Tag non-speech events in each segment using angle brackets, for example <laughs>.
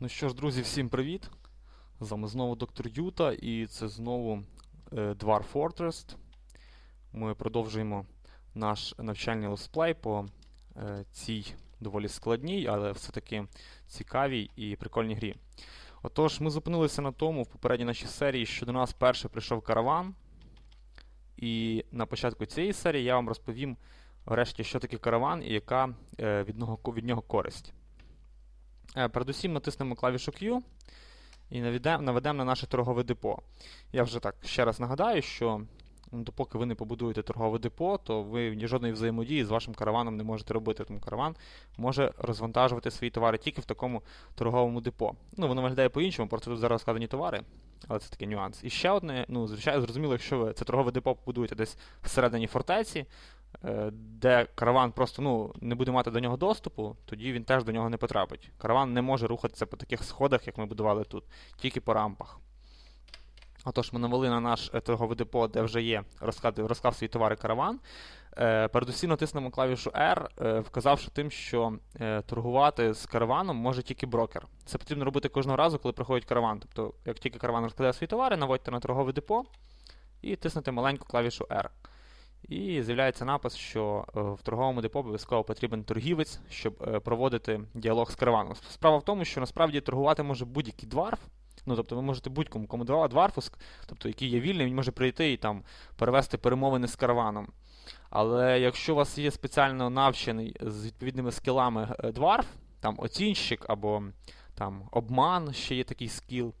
Ну що ж, друзі, всім привіт! З вами знову доктор Юта, і це знову е, Dwarf Fortress. Ми продовжуємо наш навчальний летсплей по е, цій доволі складній, але все-таки цікавій і прикольній грі. Отож, ми зупинилися на тому в попередній нашій серії, що до нас перший прийшов караван. І на початку цієї серії я вам розповім врешті, що таке караван і яка е, від нього, від нього користь. Е, Передусім натиснемо клавішу Q і наведемо на наше торгове депо. Я вже так ще раз нагадаю, що ну, допоки ви не побудуєте торгове депо, то ви жодної взаємодії з вашим караваном не можете робити. Тому караван може розвантажувати свої товари тільки в такому торговому депо. Ну, воно виглядає по-іншому, просто тут зараз сказані товари, але це такий нюанс. І ще одне, ну, звичайно, зрозуміло, якщо ви це торгове депо побудуєте десь всередині фортеці, де караван просто ну, не буде мати до нього доступу, тоді він теж до нього не потрапить. Караван не може рухатися по таких сходах, як ми будували тут, тільки по рампах. Отож, ми навели на наш е, торгове депо, де вже є розклад, розклав свої товари караван. Е, передусім натиснемо клавішу R, е, вказавши тим, що е, торгувати з караваном може тільки брокер. Це потрібно робити кожного разу, коли приходить караван. Тобто, як тільки караван розкладає свої товари, наводьте на торгове депо і тиснете маленьку клавішу R. І з'являється напис, що е, в торговому депо обов'язково потрібен торгівець, щоб е, проводити діалог з караваном. Справа в тому, що насправді торгувати може будь-який дварф. Ну, тобто ви можете будь-кому кому давали дварфу, тобто який є вільний, він може прийти і там перевести перемовини з караваном. Але якщо у вас є спеціально навчений з відповідними скілами е, дварф, там оцінщик або там обман, ще є такий скіл,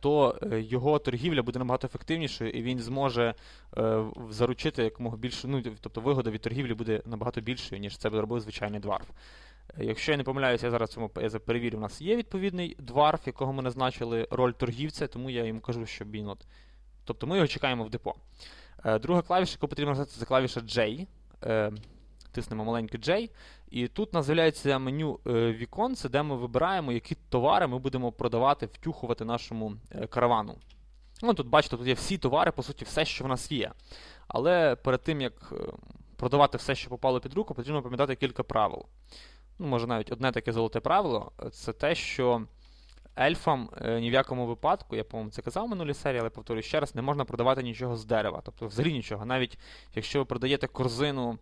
то е, його торгівля буде набагато ефективнішою, і він зможе е, заручити якомога більше, ну, тобто вигода від торгівлі буде набагато більшою, ніж це б робив звичайний дварф. Е, Якщо я не помиляюся, я зараз цьому перевірю, у нас є відповідний дварф, якого ми назначили роль торгівця, тому я йому кажу, що він от. Тобто ми його чекаємо в депо. Е, Друга клавіша, яку потрібно нажати, це клавіша J. Е, Тиснемо маленький J. І тут у нас з'являється меню е, віконце, де ми вибираємо, які товари ми будемо продавати, втюхувати нашому е, каравану. Ну, тут бачите, тут є всі товари, по суті, все, що в нас є. Але перед тим, як е, продавати все, що попало під руку, потрібно пам'ятати кілька правил. Ну, може, навіть одне таке золоте правило це те, що ельфам ні в якому випадку, я, по-моєму, це казав в минулій серії, але повторюю ще раз, не можна продавати нічого з дерева. Тобто взагалі нічого. Навіть якщо ви продаєте корзину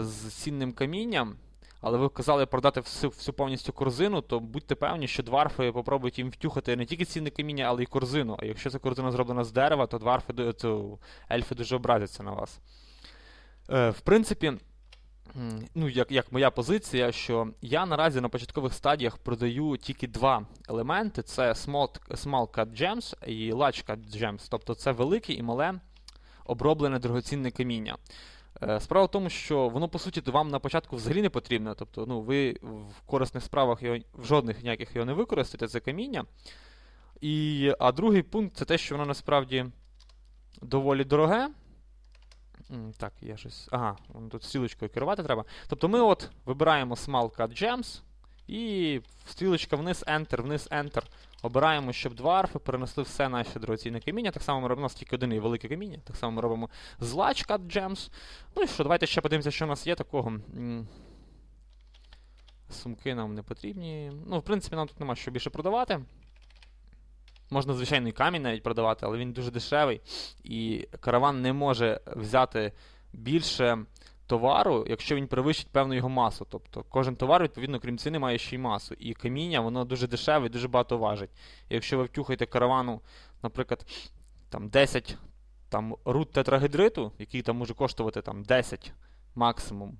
з цінним камінням, але ви вказали продати всю, всю повністю корзину, то будьте певні, що дварфи попробують їм втюхати не тільки цінне каміння, але й корзину. А якщо ця корзина зроблена з дерева, то дварфи, то ельфи дуже образяться на вас. Е, в принципі, ну, як, як моя позиція, що я наразі на початкових стадіях продаю тільки два елементи: це small, small cut gems і large cut gems. Тобто це велике і мале оброблене дорогоцінне каміння. Е, Справа в тому, що воно, по суті, вам на початку взагалі не потрібно. Тобто, ну, ви в корисних справах його, в жодних ніяких його не використаєте, це каміння. І, а другий пункт це те, що воно насправді доволі дороге. Так, я щось. Ага, тут стрілочкою керувати треба. Тобто ми от вибираємо Small Cut Gems і стрілочка вниз, Enter, вниз, Enter. Обираємо, щоб дварфи перенесли все наше дорогоцінне каміння. Так само ми робимо у нас тільки один і велике каміння. Так само ми робимо з Large Cut Gems. Ну і що, давайте ще подивимося, що у нас є такого. Сумки нам не потрібні. Ну, в принципі, нам тут нема що більше продавати. Можна звичайний камінь навіть продавати, але він дуже дешевий. І караван не може взяти більше товару, якщо він перевищить певну його масу. Тобто кожен товар, відповідно, крім ціни, має ще й масу. І каміння, воно дуже дешеве і дуже багато важить. І якщо ви втюхаєте каравану, наприклад, там 10 там, рут тетрагидриту, який там може коштувати там, 10 максимум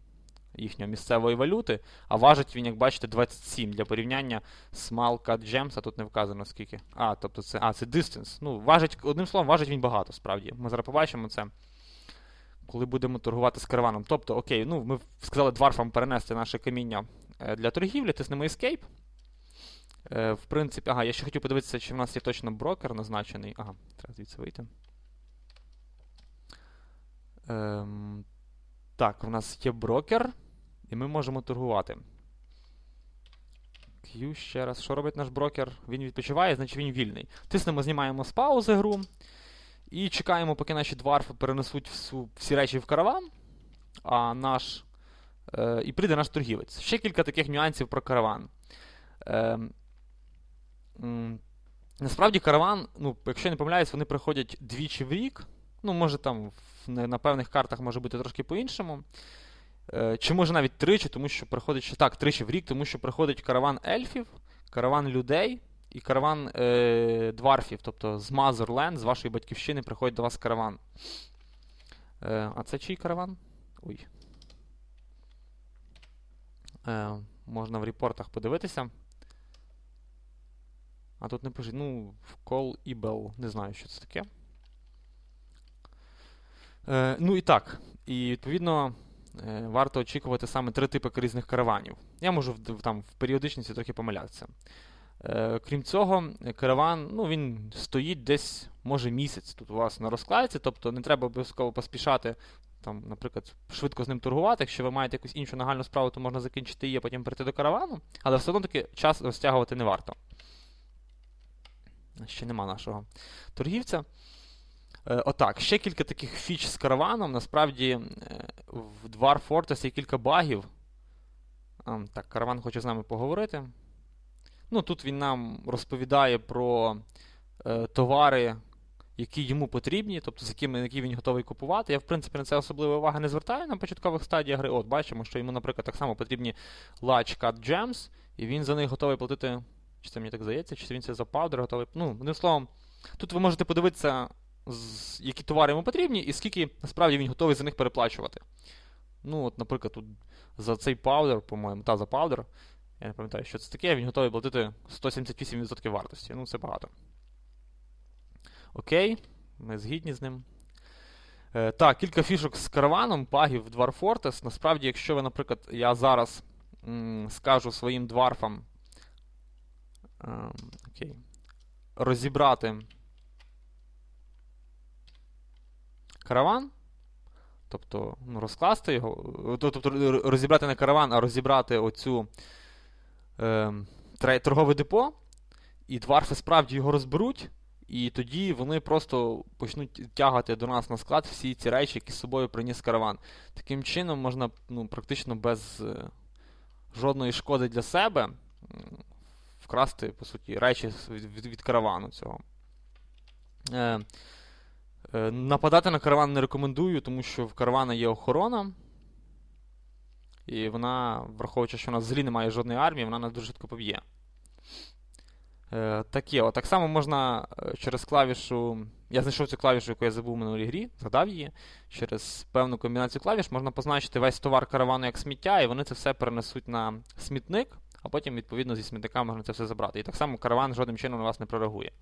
їхньої місцевої валюти, а важить він, як бачите, 27 для порівняння Small Cut Gems, тут не вказано скільки. А, тобто це, а, це distance. Ну, важить, одним словом, важить він багато, справді. Ми зараз побачимо це, коли будемо торгувати з караваном. Тобто, окей, ну, ми сказали дварфам перенести наше каміння е, для торгівлі, тиснемо Escape. Е, В принципі, ага, я ще хотів подивитися, чи в нас є точно брокер назначений. Ага, треба звідси вийти. Ем, так, в нас є брокер, і ми можемо торгувати. Q ще раз. Що робить наш брокер? Він відпочиває, значить він вільний. Тиснемо, знімаємо з паузи гру. І чекаємо, поки наші дварфи перенесуть всю, всі речі в караван. А наш. Е, і прийде наш торгівець. Ще кілька таких нюансів про караван. Е, м, насправді караван, ну, якщо не помиляюсь, вони приходять двічі в рік. Ну, може там на певних картах може бути трошки по-іншому. Е, Чи може навіть тричі, тому що приходить так, тричі в рік, тому що приходить караван ельфів, караван людей і караван е, дварфів, тобто з Мазерленд, з вашої батьківщини приходить до вас караван. Е, а це чий караван? Ой. Е, можна в репортах подивитися. А тут не пишуть, ну, Call Ebel, не знаю, що це таке. Е, ну і так. І відповідно е, варто очікувати саме три типи різних караванів. Я можу в- там, в періодичності трохи помилятися. Е, крім цього, караван ну, він стоїть десь, може, місяць тут у вас на розкладці, тобто не треба обов'язково поспішати, там, наприклад, швидко з ним торгувати. Якщо ви маєте якусь іншу нагальну справу, то можна закінчити її, а потім прийти до каравану, але все одно таки час розтягувати не варто. Ще нема нашого торгівця. Е, отак, ще кілька таких фіч з караваном. Насправді е, в Dwarf Fortress є кілька багів. Так, караван хоче з нами поговорити. Ну, тут він нам розповідає про е, товари, які йому потрібні, тобто з якими які він готовий купувати. Я, в принципі, на це особливої уваги не звертаю на початкових стадіях гри. От, бачимо, що йому, наприклад, так само потрібні Large Cut Gems, і він за них готовий платити. Чи це мені так здається, чи він це за паудер готовий. Ну, одним словом, тут ви можете подивитися, які товари йому потрібні, і скільки насправді він готовий за них переплачувати. Ну, от, наприклад, тут за цей паудер, по-моєму, та за паудер, я не пам'ятаю, що це таке, він готовий платити 178% вартості. Ну, це багато. Окей, ми згідні з ним. Е, так, кілька фішок з караваном, багів в Dwarf Fortress. Насправді, якщо ви, наприклад, я зараз м, скажу своїм дварфам ем, окей, розібрати караван, тобто ну, розкласти його, е, тобто розібрати не караван, а розібрати оцю тре- торгове депо, і дварфи справді його розберуть, і тоді вони просто почнуть тягати до нас на склад всі ці речі, які з собою приніс караван. Таким чином можна ну, практично без е, жодної шкоди для себе вкрасти, по суті, речі від, від, від каравану цього. Е, е, нападати на караван не рекомендую, тому що в каравана є охорона. І вона, враховуючи, що нас взагалі немає жодної армії, вона нас дуже швидко поб'є. Таке, от, так само можна е, через клавішу. Я знайшов цю клавішу, яку я забув в минулій грі, згадав її. Через певну комбінацію клавіш можна позначити весь товар каравану як сміття, і вони це все перенесуть на смітник, а потім, відповідно, зі смітника можна це все забрати. І так само караван жодним чином на вас не прореагує.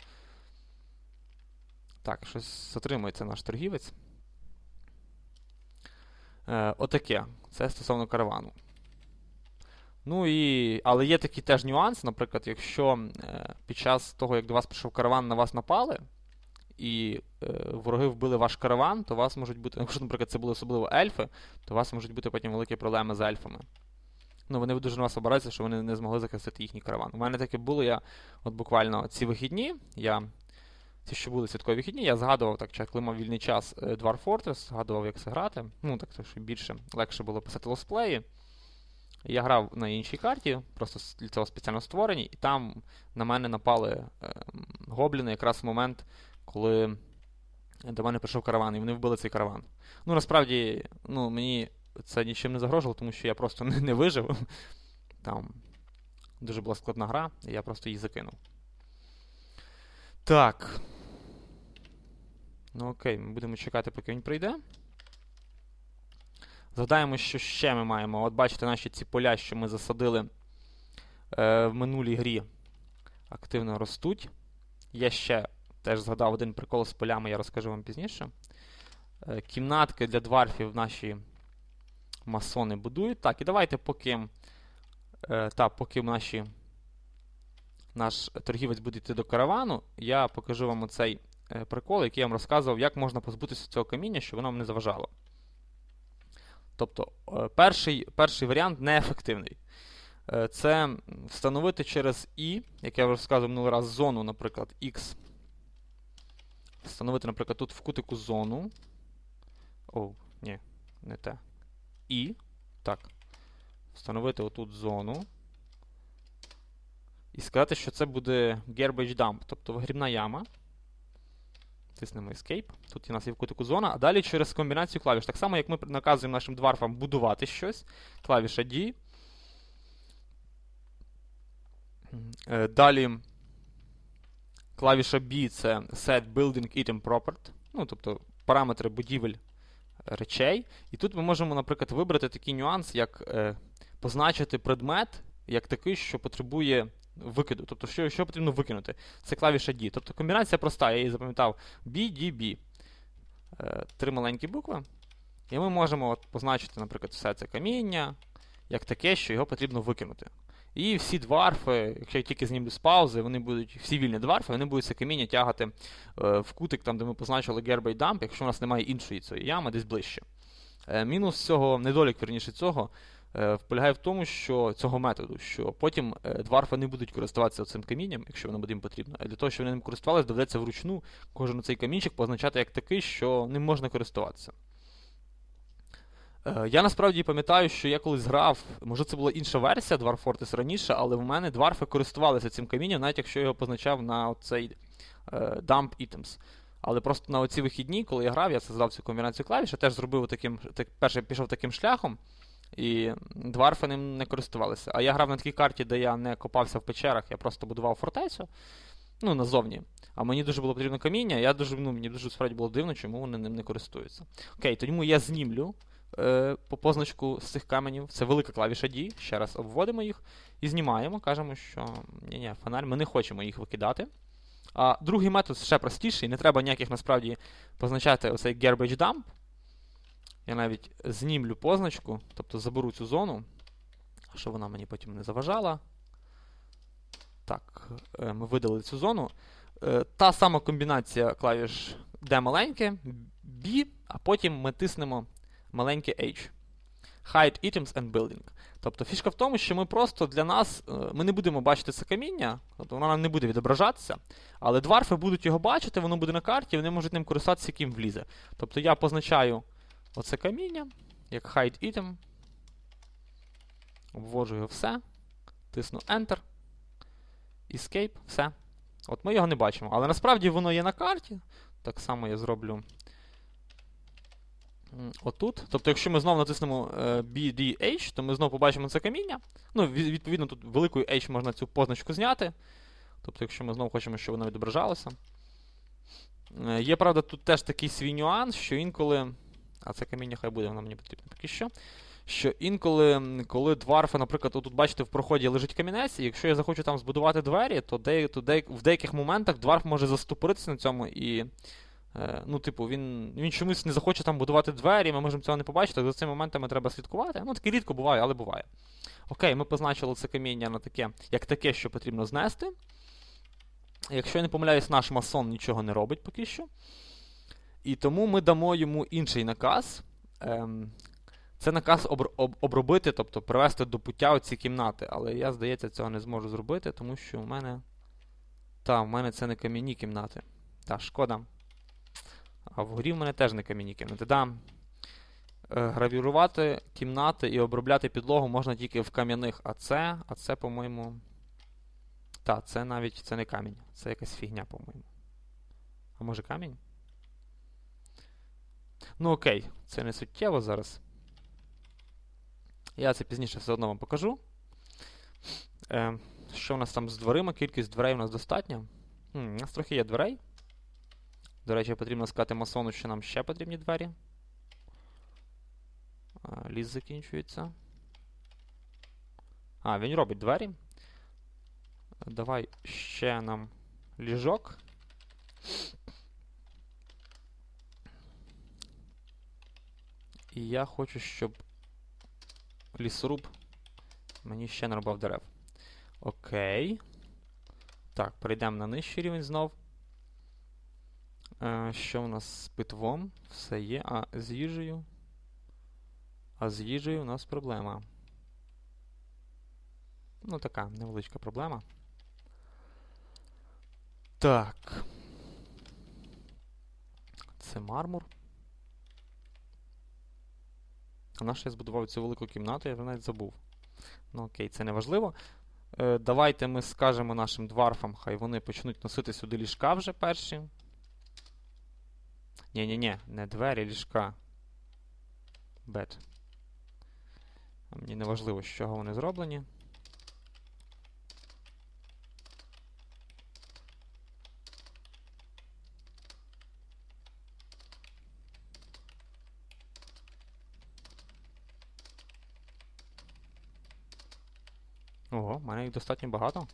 Так, щось затримується наш торгівець. Е, отаке. Це стосовно каравану. Ну і. Але є такий теж нюанс, наприклад, якщо е, під час того, як до вас прийшов караван, на вас напали, і е, вороги вбили ваш караван, то вас можуть бути. Якщо, наприклад, це були особливо ельфи, то у вас можуть бути потім великі проблеми з ельфами. Ну, вони дуже на вас обираються, що вони не змогли захистити їхній караван. У мене таке було, я от буквально ці вихідні, я. Ці, що були святкові вихідні, я згадував так, коли мав вільний час е, Dwarf Fortress, згадував, як це грати. Ну, так, щоб більше легше було писати летсплеї. Я грав на іншій карті, просто для цього спеціально створені, і там на мене напали е, гобліни якраз в момент, коли до мене прийшов караван, і вони вбили цей караван. Ну, насправді, ну, мені це нічим не загрожувало, тому що я просто <laughs> не, не вижив. Там дуже була складна гра, і я просто її закинув. Так. Ну окей, ми будемо чекати, поки він прийде. Згадаємо, що ще ми маємо. От бачите, наші ці поля, що ми засадили е, в минулій грі, активно ростуть. Я ще теж згадав один прикол з полями, я розкажу вам пізніше. Е, кімнатки для дварфів наші масони будують. Так, і давайте, поки, е, та, поки наші, наш торгівець буде йти до каравану, я покажу вам оцей прикол, який я вам розказував, як можна позбутися цього каміння, щоб воно вам не заважало. Тобто, е, перший, перший варіант неефективний. Е, Це встановити через І, як я вже розказував минулий раз, зону, наприклад, X. Встановити, наприклад, тут в кутику зону. О, ні, не те. І. Так. Встановити отут зону. і сказати, що це буде garbage dump, тобто вигрібна яма. Тиснемо Escape. Тут у нас є кутику зона, а далі через комбінацію клавіш. Так само, як ми наказуємо нашим дварфам будувати щось. Клавіша D. Е, Далі клавіша B це Set Building Item Property. Ну, тобто параметри будівель речей. І тут ми можемо, наприклад, вибрати такий нюанс, як е, позначити предмет як такий, що потребує викиду. Тобто, що що потрібно викинути. Це клавіша D. Тобто комбінація проста, я її запам'ятав B, D, B. Е, три маленькі букви. І ми можемо от, позначити, наприклад, все це каміння, як таке, що його потрібно викинути. І всі дварфи, якщо я тільки знімлю з паузи, вони будуть, всі вільні дварфи, вони будуть це каміння тягати е, в кутик, там, де ми позначили Gerbay Dump, якщо у нас немає іншої цієї ями, десь ближче. Е, мінус цього, недолік, верніше цього, полягає в тому, що цього методу, що потім е, дварфи не будуть користуватися цим камінням, якщо воно буде їм потрібно. А для того, щоб вони ним користувалися, доведеться вручну кожен цей камінчик позначати як такий, що ним можна користуватися. Е, Я насправді пам'ятаю, що я колись грав, може це була інша версія Dwarf Fortress раніше, але в мене дварфи користувалися цим камінням, навіть якщо я його позначав на цей е, Dump Items. Але просто на оці вихідні, коли я грав, я создав цю комбінацію клавіш, я теж зробив таким, так, перше пішов таким шляхом, і дварфи ним не користувалися. А я грав на такій карті, де я не копався в печерах, я просто будував фортецю, ну, назовні. А мені дуже було потрібно каміння, я дуже, ну, мені дуже справді було дивно, чому вони ним не користуються. Окей, тому я знімлю е, по позначку з цих каменів. Це велика клавіша D. Ще раз обводимо їх і знімаємо. Кажемо, що ні-ні, фонарь, ми не хочемо їх викидати. А другий метод ще простіший, не треба ніяких насправді позначати оцей garbage dump. Я навіть знімлю позначку, тобто заберу цю зону, щоб вона мені потім не заважала. Так, е, ми видали цю зону. Е, Та сама комбінація клавіш D маленьке, B, а потім ми тиснемо маленьке H. Hide items and building. Тобто фішка в тому, що ми просто для нас е, ми не будемо бачити це каміння, тобто воно нам не буде відображатися, але дварфи будуть його бачити, воно буде на карті, вони можуть ним користуватися, яким влізе. Тобто я позначаю оце каміння, як hide item, обводжу його все, тисну Enter, Escape, все. От ми його не бачимо. Але насправді воно є на карті. Так само я зроблю отут. Тобто, якщо ми знову натиснемо е, BDH, то ми знову побачимо це каміння. Ну, відповідно, тут великою H можна цю позначку зняти. Тобто, якщо ми знову хочемо, щоб воно відображалося. Е, є, правда, тут теж такий свій нюанс, що інколи. А це каміння хай буде, воно мені потрібно поки що. Що інколи, коли дварфи, наприклад, тут бачите, в проході лежить камінець, і якщо я захочу там збудувати двері, то, де, то де, в деяких моментах дварф може застопоритися на цьому і Е, ну, типу, він він чомусь не захоче там будувати двері, ми можемо цього не побачити. За цими моментами треба слідкувати. Ну, таке рідко буває, але буває. Окей, ми позначили це каміння на таке, як таке, що потрібно знести. Якщо я не помиляюсь, наш масон нічого не робить поки що. І тому ми дамо йому інший наказ. Ем, Це наказ об, об, обробити, тобто привести до пуття оці кімнати. Але я, здається, цього не зможу зробити, тому що в мене. Та, в мене це не кам'яні кімнати. Та, шкода. А вгорі в мене теж не кам'яні кімнати. Да. Е, гравірувати кімнати і обробляти підлогу можна тільки в кам'яних. А це, а це, по-моєму. Так, це навіть це не камінь. Це якась фігня, по-моєму. А може камінь? Ну, окей, це не суттєво зараз. Я це пізніше все одно вам покажу. Е, Що у нас там з дверима? Кількість дверей у нас достатня. Хм, У нас трохи є дверей. До речі, потрібно сказати масону, що нам ще потрібні двері. Ліс закінчується. А, він робить двері. Давай ще нам ліжок. І я хочу, щоб лісоруб мені ще нарубав дерев. Окей. Так, перейдемо на нижчий рівень знов. Е, що у нас з питвом? Все є. А з їжею? А з їжею у нас проблема. Ну, така невеличка проблема. Так. Це мармур. А наш я збудував цю велику кімнату, я вже навіть забув. Ну окей, це не важливо. Е, давайте ми скажемо нашим дварфам, хай вони почнуть носити сюди ліжка вже перші. Ні-ні-ні, не двері, ліжка. Бет. Мені не важливо, з чого вони зроблені. Ого, в мене їх достатньо багато.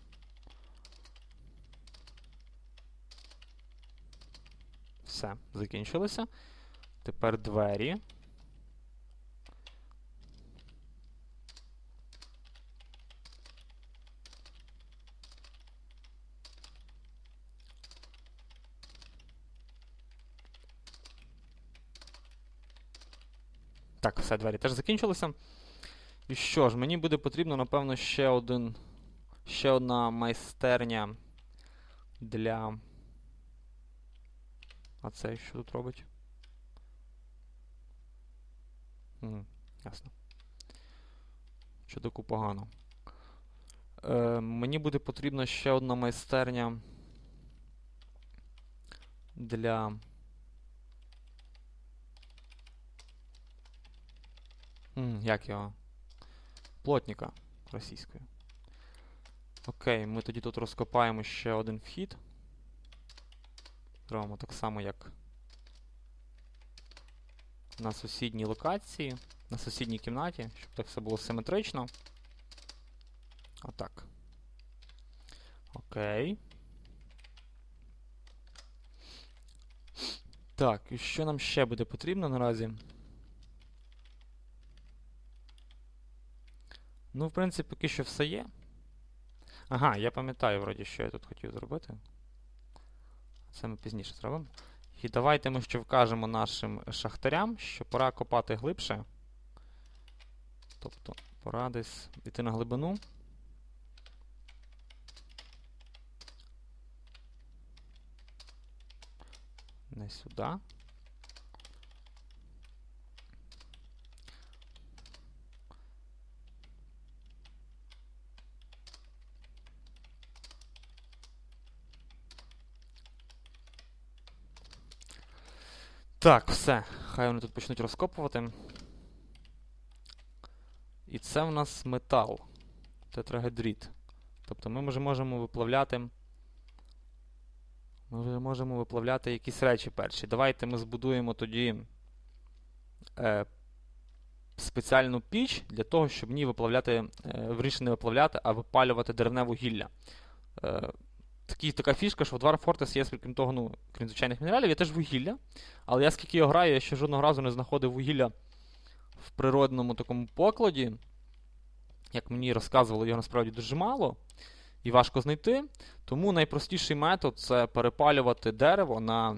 Все, закінчилося. Тепер двері. Так, все, двері теж закінчилися. І що ж, мені буде потрібно, напевно, ще один. Ще одна майстерня для. А це що тут робить? М, ясно. Чудаку погано. Е, мені буде потрібна ще одна майстерня для. Як його? Плотника російською. Окей, ми тоді тут розкопаємо ще один вхід. Зробимо так само, як на сусідній локації, на сусідній кімнаті, щоб так все було симетрично. Отак. Окей. Так, і що нам ще буде потрібно наразі? Ну, в принципі, поки що все є. Ага, я пам'ятаю, вроді, що я тут хотів зробити. Це ми пізніше зробимо. І давайте ми ще вкажемо нашим шахтарям, що пора копати глибше. Тобто, пора десь йти на глибину. Не сюди. Так, все. Хай вони тут почнуть розкопувати. І це в нас метал. Тетрагедріт. Тобто ми вже можемо виплавляти. Ми вже можемо виплавляти якісь речі перші. Давайте ми збудуємо тоді е, спеціальну піч для того, щоб в ній виплавляти, е, вирішити не виплавляти, а випалювати деревне вугілля. Е, такі, така фішка, що в Dwarf Fortress є, крім того, ну, крім звичайних мінералів, є теж вугілля. Але я скільки його граю, я ще жодного разу не знаходив вугілля в природному такому покладі. Як мені розказували, його насправді дуже мало і важко знайти. Тому найпростіший метод це перепалювати дерево на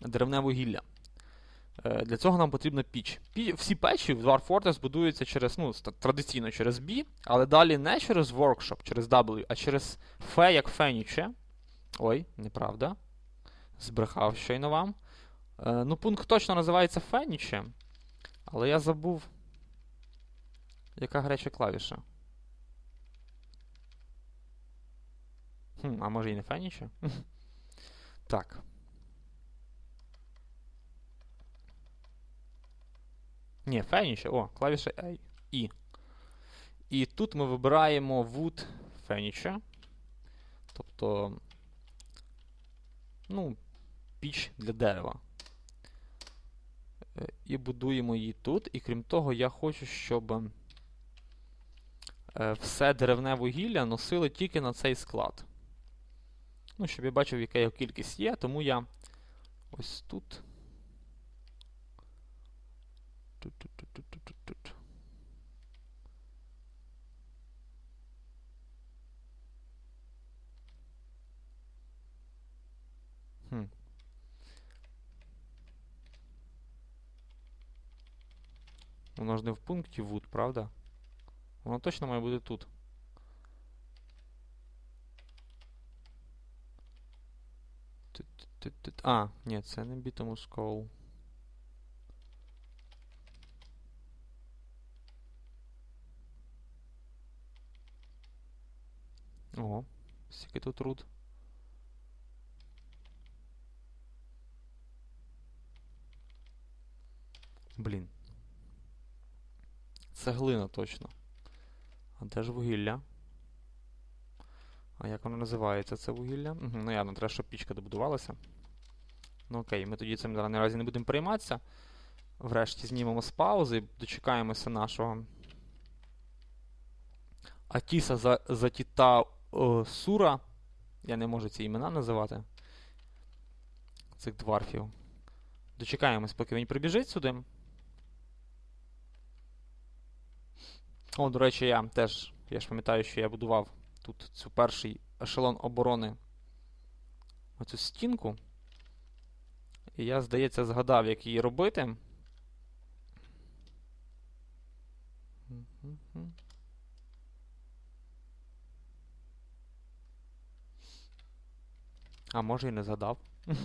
деревне вугілля. Е, для цього нам потрібна піч. Всі печі в Dwarf Fortress будуються через, ну, традиційно через B, але далі не через Workshop, через W, а через Фе, як Феніче. Ой, неправда. Збрехав щойно вам. Е, ну, пункт точно називається Феніче. Але я забув. Яка гаряча клавіша? Хм, А може і не Феніче? <laughs> Так. Ні, Феніче. О, клавіша. І. І тут ми вибираємо Wood Furniture. Тобто. Ну, піч для дерева. Е, і будуємо її тут. І крім того, я хочу, щоб е, все деревне вугілля носили тільки на цей склад. Ну, щоб я бачив, яка його кількість є, тому я ось тут. Тут, тут, тут, тут, тут, тут. Хм. Воно ж не в пункті wood, правда? Воно точно має бути тут. А, ні, це не Bitumus Coal. Ого, скільки тут руд. Блін. Цеглина точно. А де ж вугілля? А як воно називається це вугілля? Угу, ну явно, треба, щоб пічка добудувалася. Ну окей, ми тоді цим наразі не будемо прийматися. Врешті знімемо з паузи, дочекаємося нашого Атіса за, Затіта о, Сура. Я не можу ці імена називати. Цих дварфів. Дочекаємось, поки він прибіжить сюди. О, до речі, я теж, я ж пам'ятаю, що я будував тут цю перший ешелон оборони. Оцю стінку. І я, здається, згадав, як її робити. А може і не згадав. <laughs>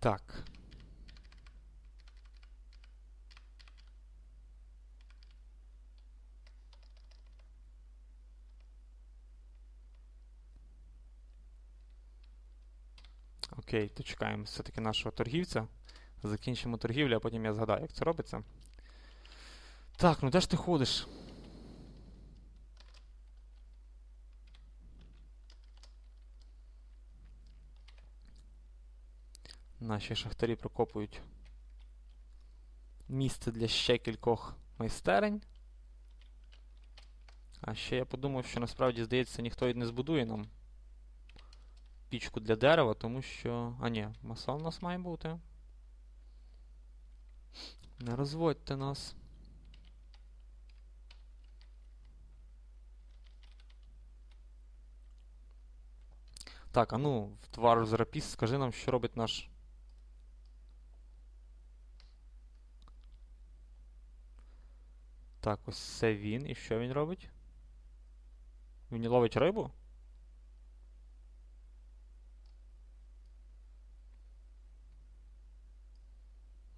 Так. Окей, дочекаємо все-таки нашого торгівця. Закінчимо торгівлю, а потім я згадаю, як це робиться. Так, ну де ж ти ходиш? Наші шахтарі прокопують місце для ще кількох майстерень. А ще я подумав, що насправді, здається, ніхто і не збудує нам пічку для дерева, тому що... А ні, масон у нас має бути. Не розводьте нас. Так, а ну, в твар Зрапіс, скажи нам, що робить наш. Так, ось це він. І що він робить? Він ловить рибу?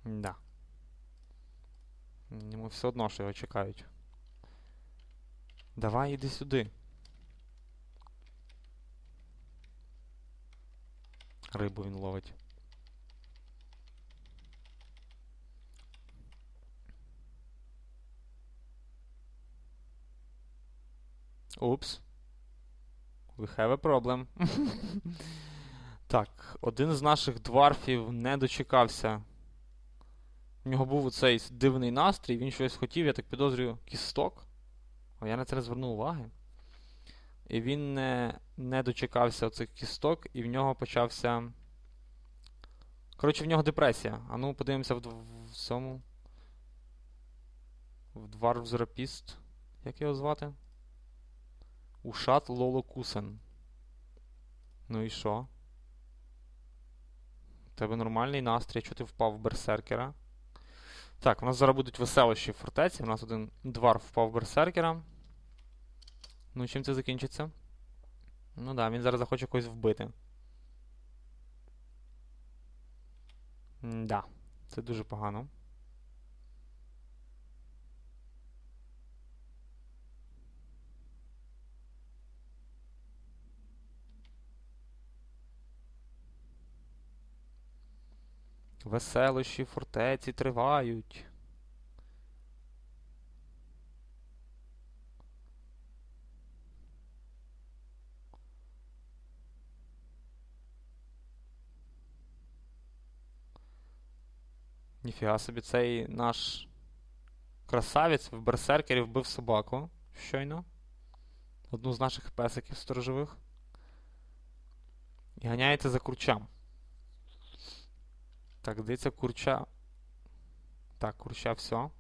Да. Йому все одно, що його чекають. Давай іди сюди. Рибу він ловить. Упс. We have a problem. <laughs> так, один з наших дварфів не дочекався. У нього був цей дивний настрій, він щось хотів, я так підозрюю, кісток. А я на це не звернув уваги. І він не не дочекався цих кісток, і в нього почався. Коротше, в нього депресія. А ну, подивимося в, в цьому. В Дварвзрапіст. Як його звати? Ушат Лолокусен. Ну і що? Тебе нормальний настрій, що ти впав в берсеркера. Так, у нас зараз будуть веселощі в фортеці. У нас один двар впав в берсеркера. Ну, чим це закінчиться? Ну да, він зараз захоче когось вбити. Да, це дуже погано. Веселощі фортеці тривають. Ніфіга собі, цей наш красавець в берсеркері вбив собаку щойно. Одну з наших песиків сторожових. І ганяється за курчам. Так, здається, курча. Так, курча, все.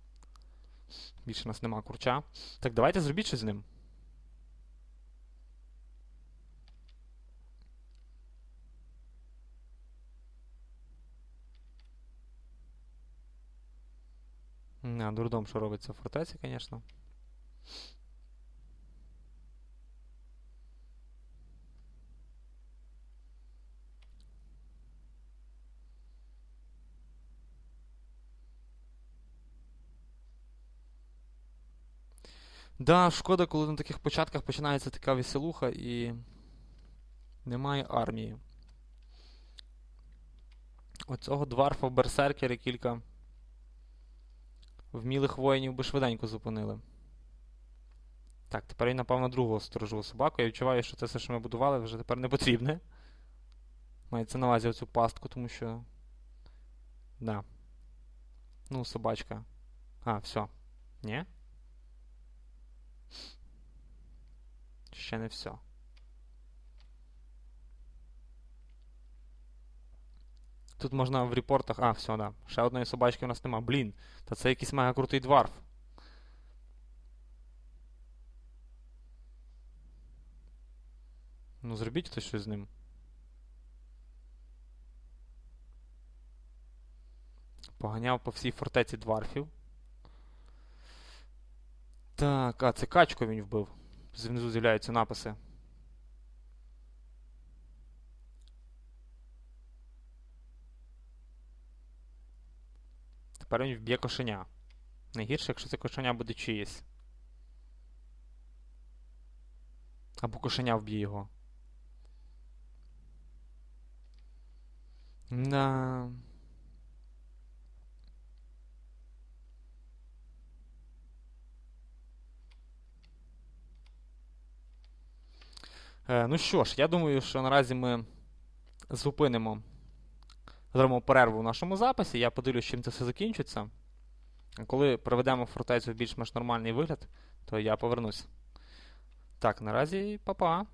Більше у нас нема курча. Так, давайте зробіть щось з ним. Не, дурдом, що робиться в фортеці, звісно. Да, шкода, коли на таких початках починається така веселуха і немає армії. Оцього дварфа берсеркери кілька вмілих воїнів би швиденько зупинили. Так, тепер він, напевно, другого сторожову собаку. Я відчуваю, що це все, що ми будували, вже тепер не потрібне. Мається на увазі оцю пастку, тому що. Да. Ну, собачка. А, все. Ні? Ще не все. Тут можна в репортах. А, все, да. Ще одної собачки у нас нема. Блін. Та це якийсь мега крутий дварф. Ну, зробіть хтось щось з ним. Поганяв по всій фортеці дварфів. Так, а, це качку він вбив. Знизу з'являються написи. Тепер вб'є кошеня. Найгірше, якщо це кошеня буде чиєсь. Або кошеня вб'є його. Да. Е, ну що ж, я думаю, що наразі ми зупинимо, зробимо перерву в нашому записі. Я подивлюсь, чим це все закінчиться. Коли проведемо фортецю в більш-менш нормальний вигляд, то я повернусь. Так, наразі па-па.